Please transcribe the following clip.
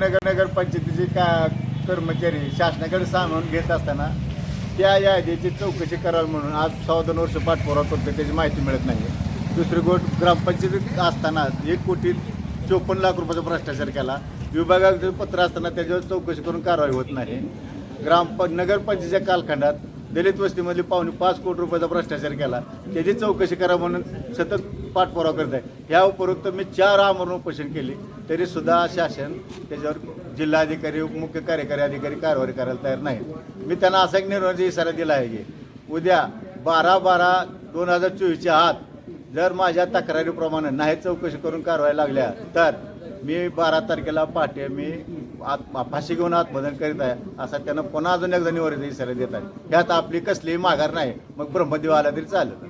नगर नगरपंचायतीचे का कर्मचारी शासनाकडे सामावून घेत असताना त्या यादीची चौकशी करावी म्हणून आज सव्वा दोन वर्ष पाठपुरावा करतो त्याची माहिती मिळत नाही दुसरी गोष्ट ग्रामपंचायतीत असताना एक कोटी चोपन्न लाख रुपयाचा भ्रष्टाचार केला. विभागाचं पत्र असताना त्याच्यावर चौकशी करून कारवाई होत नाही. ग्राम नगरपंचायतीच्या कालखंडात दलित वस्तीमधली पावणे पाच कोटी रुपयाचा भ्रष्टाचार केला. त्याची चौकशी करा म्हणून सतत पाठपुरावा करत आहे. ह्या उपरोक्त मी चार आमरण उपोषण केली तरीसुद्धा शासन त्याच्यावर जिल्हाधिकारी मुख्य कार्यकारी अधिकारी कारवाई करायला तयार नाही. मी त्यांना असा एक निर्णय इशारा दिला आहे की उद्या बारा बारा दोन हजार चोवीसच्या आत जर माझ्या तक्रारीप्रमाणे नाही चौकशी करून कारवाई लागल्या तर मी बारा तारखेला पहाटे मी आत फाशी घेऊन आत्मदन करीत आहे असा त्यांना पुन्हा अजून एकदा निवारीचा इशारा देत आहे. ह्यात आपली कसलीही माघार नाही मग ब्रह्मदेव आला तरी चालेल.